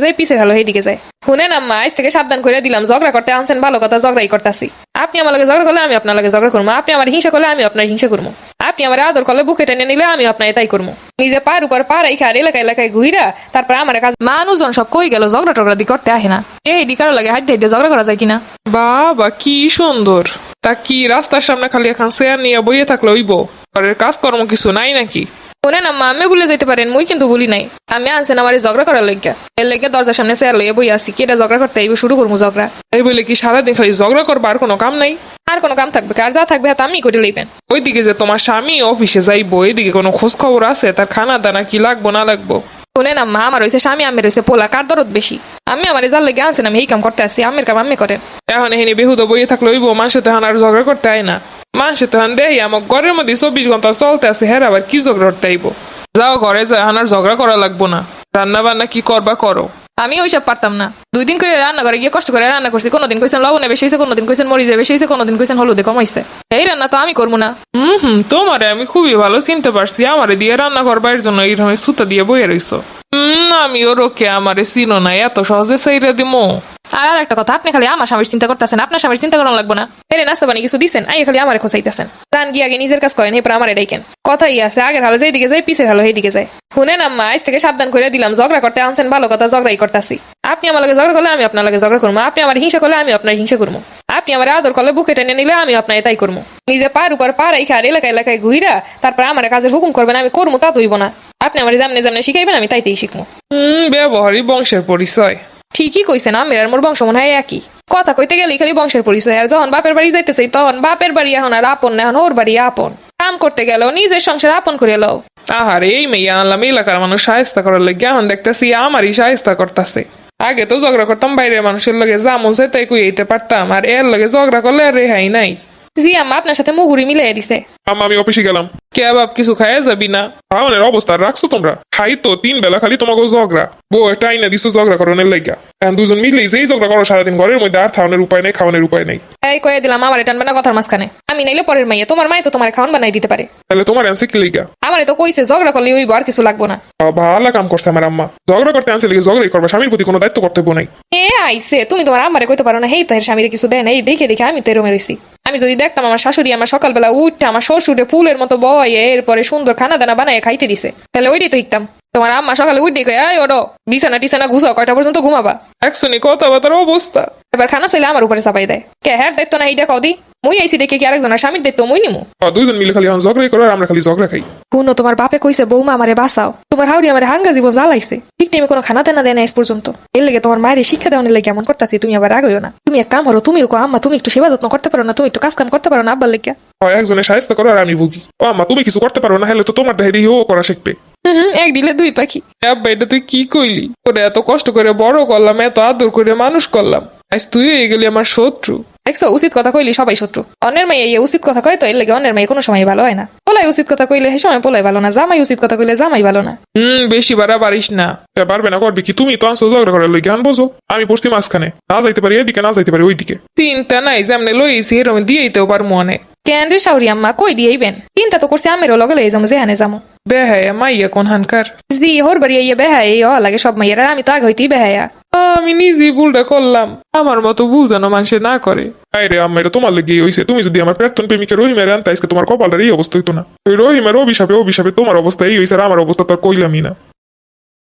যাই পিছে ভালো এইদিকে যায় শুনেন আম্মা, আজ থেকে সাবধান করে দিলাম, ঝগড়া করতে আনছেন, ভালো কথা, ঝগড়াই করতেছি। আপনি আমার লগে ঝগড়া করলে আমি আপনার লগে ঝগড়া করব আপনি আমার হিংসা করলে আমি আপনার হিংসা করব আপনি আমার আদর করলে বুকে টেনে নিলে আমি আপনার তাই করব নিজে পার উপর পার এই খার এলাকায় এলাকায় ঘুইরা তারপর আমার কাজ মানুষজন সব কই গেল, ঝগড়া টগড়া দি করতে আহে না। এই দি কারও লাগে হাত দিয়ে ঝগড়া করা যায় কিনা? বাবা, কি সুন্দর। তা কি রাস্তার সামনে খালি এখন চেয়ার নিয়ে বইয়ে থাকলে হইব? ঘরের কাজকর্ম কিছু নাই নাকি? শুনেন না আমি ভুলে যেতে পারেন মুই কিন্তু বলি নাই। আমি আনছেন আমার ঝগড়া করার লইগা। এর লইগা দরজার সামনে চেয়ার লইয়া বই আসি কেটা ঝগড়া করতে আইব শুরু করব ঝগড়া? এই বলে কি সারাদিন খালি ঝগড়া করব আর কোনো কাম নাই? আর কোনো কাম থাকবে কার যা থাকবে হাতে আমি করে লইবেন। ওইদিকে যে তোমার স্বামী অফিসে যাইবো এইদিকে কোনো খোঁজ খবর আছে? তার খানা দানা কি লাগবো না লাগবো? শুনেন আম্মা আমার হয়েছে স্বামী আমের হয়েছে পোলা কার দরদ বেশি? আমি আমার জাল লেগে আনছেন আমি এই কাম করতে আসছি আমের কাম আমি করেন এখন এখানে বেহুদ বইয়ে থাকলে ওইব মানুষের তখন আর ঝগড়া করতে আয় না। মানুষের তখন দেই আমার ঘরের মধ্যে চব্বিশ ঘণ্টা চলতে আছে হ্যাঁ আবার কি ঝগড়া করতে আইব? যাও ঘরে যা এখন আর ঝগড়া করা লাগবো না। রান্না বান্না কি করবা করো। আমি ওইসব পারতাম না। দুই দিন করে রান্না করে গিয়ে কষ্ট করে রান্না করছি কোনোদিন কইছেন লবণে বেশি হয়েছে কোনোদিন কইছেন মরিচে বেশি হয়েছে কোনোদিন কইছেন হলুদে কমাইছে। এই রান্না তো আমি করব না। হুম হুম তোমারে আমি খুবই ভালো চিনতে পারছি আমারে দিয়ে রান্না করবার জন্য এই এইরকম সুতা দিয়ে বইয়ে রইছো। হুম আমিও রোকে আমারে চিনো না এত সহজে সাইরা দিমো। আর আর একটা কথা আপনি খালি আমার স্বামীর চিন্তা করতেছেন আপনার স্বামীর চিন্তা করানো লাগবে না। এরে নাস্তা পানি কিছু দিছেন আই খালি আমার খোসাইতেছেন দান গিয়ে আগে নিজের কাজ করেন এরপর আমার ডাইকেন। কথাই আছে, আগের হালে যেদিকে যায়, পিছের হালে এইদিকে যায়। শুনেন আম্মা, আজ থেকে সাবধান করে দিলাম, ঝগড়া করতে আনছেন, ভালো কথা, ঝগড়াই করতেছি। আপনি আমার লগে ঝগড়া করলে আমি আপনার লগে ঝগড়া করব আপনি আমার হিংসা করলে আমি আপনার হিংসা করব আপনি আমার আদর করলে বুকে টেনে নিলে আমি আপনার তাই করব নিজে পার উপর পার এই খার এলাকায় এলাকায় ঘুইরা তারপর আমার কাজের হুকুম করবেন, আমি করব তা ধইব না। আপনি আমার জামনে জামনে শিখাইবেন, আমি তাইতেই শিখব হুম ব্যবহারই বংশের পরিচয়। ঠিকই কইছেন আমের আর মোর বংশ মনে হয় একই। কথা কইতে গেলে খালি বংশের পরিচয় আর যখন বাপের বাড়ি যাইতেছে তখন বাপের বাড়ি এখন আর আপন না এখন ওর বাড়ি আপন। কাম করতে গেল নিজের সংসার আপন করে লও। আহারে এই মেয়ে আনলাম এলাকার মানুষ সাহেস্তা করার লাগে এখন দেখতেছি আমারই সাহেস্তা করতেছে। আগে তো ঝগড়া করতাম বাইরের মানুষের লগে যেমন সে তাই পারতাম আর এর লগে ঝগড়া করলে আর রেহাই নাই। জি আম্মা আপনার সাথে মুগুরি মিলাই দিছে। আম্মা আমি অফিসে গেলাম। কে বাপ কিছু খাইয়া যাবি না? খাওয়ানোর অবস্থা রাখছো তোমরা? খাই তো তিন বেলা খালি তোমাকে ঝগড়া। বউ একটা আইনা দিছো ঝগড়া করানোর লাগিয়া এখন দুজন মিলেই যেই ঝগড়া করো সারাদিন ঘরের মধ্যে আর খাওয়ানোর উপায় নেই খাওয়ানোর উপায় নেই। এই কয়ে দিলাম আমার টানবে না কথার মাঝখানে। আমি নাইলে পরের মাইয়া তোমার মাই তো তোমার খাওয়ান বানাই দিতে পারে। তাহলে তোমার আনছে কি লিগা আমারে তো কইছে ঝগড়া করলে ওই আর কিছু লাগবো না। ভালো কাম করছে আমার আম্মা। ঝগড়া করতে আনছে লিগে ঝগড়াই করবা স্বামীর প্রতি কোনো দায়িত্ব কর্তব্য নাই। এ আইছে তুমি তোমার আমারে কইতে পারো না হেই তো স্বামীরে কিছু দেয় না এই দেখে দেখে আমি তো এরমে রইছি। আমি যদি দেখতাম আমার শাশুড়ি আমার সকালবেলা উঠতে আমার শ্বশুরে ফুলের মতো বয় এরপরে সুন্দর খানা দানা বানায় খাইতে দিছে। তাহলে ওইটাই তো হিকতাম। তোমার আম্মা সকালে উঠে কয় এই ওডো বিছানা টিছানা ঘুষাও কয়টা পর্যন্ত ঘুমাবা? একশনি কথাবার্তার অবস্থা। এবার খানা চাইলে আমার উপরে চাপাই দেয়। কে হ্যার দায়িত্ব না এইটা কদি মুই আইসি দেখে কি আরেকজনের স্বামীর দায়িত্ব মুই নিমু? দুইজন মিলে খালি ঝগড়াই করো আমরা খালি ঝগড়া খাই। শুনো তোমার বাপে কইছে বৌমা আমারে বাঁচাও। তোমার হাউরি আমারে হাঙ্গা জীবন জ্বালাইছে। ঠিক টাইমে কোনো খানা দেনা দেয় না আজ পর্যন্ত। এর লেগে তোমার মায়ের শিক্ষা দেওয়ার লেগে কেমন করতেছি তুমি আবার রাগইও না। তুমি এক কাম করো তুমিও কো আম্মা তুমি একটু সেবা যত্ন করতে পারো না তুমি একটু কাজ কাম করতে পারো না আব্বার লেগে। হয় একজনের সাহায্য করো আর আমি ভুগি। ও আম্মা তুমি কিছু করতে পারো না হলে তো তোমার ও করা শিখবে। এক দিলে দুই পাখি। আব্বা এটা তুই কি কইলি? তোরে এত কষ্ট করে বড় করলাম এত আদর করে মানুষ করলাম। আজ তুই হয়ে গেলি আমার শত্রু। দেখছ উচিত কথা কইলি সবাই শত্রু। অন্যের মেয়ে এই উচিত কথা কয় তো এর লেগে অন্যের মেয়ে কোনো সময় ভালো হয় না। পোলাই উচিত কথা কইলে সে সময় পোলাই ভালো না জামাই উচিত কথা কইলে জামাই ভালো না। হুম বেশি বাড়া পারিস না। পারবে না করবে কি? তুমি তো আনছো ঝগড়া করার লই জ্ঞান বোঝো। আমি পড়ছি মাঝখানে। না যাইতে পারি এদিকে না যাইতে পারি ওইদিকে। চিন্তা নাই যেমনে লইছি এরম দিয়েই তো পার মনে কেন রে শাউরি আম্মা কই দিয়েইবেন চিন্তা তো করছে আমেরও লগে লই যাব যেহানে যাব বেহায় মাইয়া কোন হানকার জি হোর বাড়ি ইয়ে এই অ লাগে সব মাইয়ারা আমি তো আগে হইতেই বেহাইয়া আমি নিজেই ভুলটা করলাম আমার মতো ভুল যেন মানুষে না করে আরে রে আম্মা এটা তোমার লেগে হইছে তুমি যদি আমার প্রাক্তন প্রেমিকের রহিমের আনতে আজকে তোমার কপালটার এই অবস্থা হইতো না ওই রহিমের অভিশাপে অভিশাপে তোমার অবস্থা এই হইছে আর আমার অবস্থা তো কইলামই না